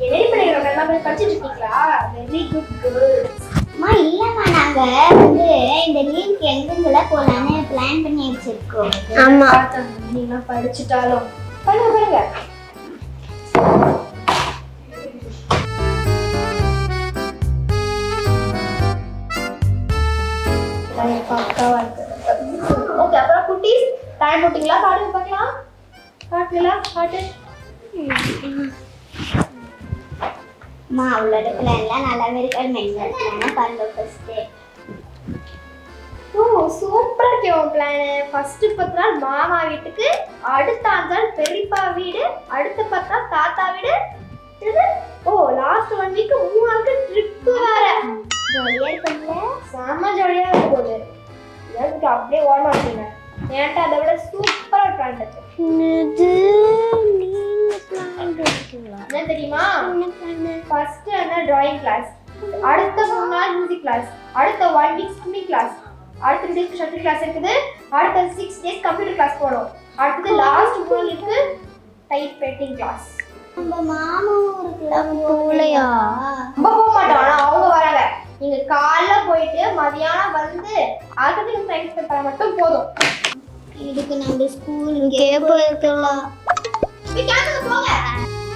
என்னடி பண்ணிக்கிறோம் எல்லாம் போய் படிச்சுட்டு இருக்கீங்களா வெரி குட் கேர்ள் அம்மா இல்லம்மா நாங்க வந்து இந்த லீவுக்கு எங்கெங்கெல்லாம் பிளான் பண்ணி வச்சிருக்கோம். ஆமா. நீங்க படிச்சுட்டாலும். பண்ணுங்க பண்ணுங்க பக்காவா இருக்கு ஓகே அப்புறம் குட்டீஸ் டைம் போட்டிங்களா? பாடுங்க பார்க்கலாம் பாட்டுங்களா பாட்டு? அம்மா அவளோட எல்லாம் நல்லாவே இருக்காது. மெயினாக பிளானை பாருங்க ஃபர்ஸ்ட்டு ஓ சூப்பரா இருக்கு உன் பிளான் ஃபர்ஸ்ட் பத்து நாள் மாமா வீட்டுக்கு அடுத்த அஞ்சு நாள் பெரியப்பா வீடு அடுத்த பத்து நாள் தாத்தா வீடு. ஓ லாஸ்ட் ஒன் வீக் மூணு நாளுக்கு ட்ரிப் வேற. ஜாலியாக இருக்கும்ல செம்ம ஜாலியா இருக்க போகுது எனக்கு அப்படியே ஓட மாட்டீங்க என்கிட்ட அதை விட சூப்பரா பிளான் இருக்கு. என்ன தெரியுமா? ஃபர்ஸ்ட் என்ன? டிராயிங் கிளாஸ் அடுத்த மூணு நாள் மியூசிக் கிளாஸ் அடுத்த ஒன் வீக் ஸ்விம்மிங் கிளாஸ் அடுத்த டூ டேஸ் ஷட்டில் கிளாஸ் இருக்குது. அடுத்த சிக்ஸ் டேஸ் கம்ப்யூட்டர் கிளாஸ் போகணும் அடுத்தது லாஸ்ட் மூணு இருக்கு டைப் பெயிண்டிங் கிளாஸ் நம்ம மாமா போகலையா ரொம்ப போக மாட்டோம். ஆனா அவங்க வராங்க நீங்க காலைல போயிட்டு மதியானம் வந்து டைம் ஸ்பெண்ட் பண்ண மட்டும் போதும். இதுக்கு நம்ம ஸ்கூலுக்கே போயிருக்கலாம். போங்க.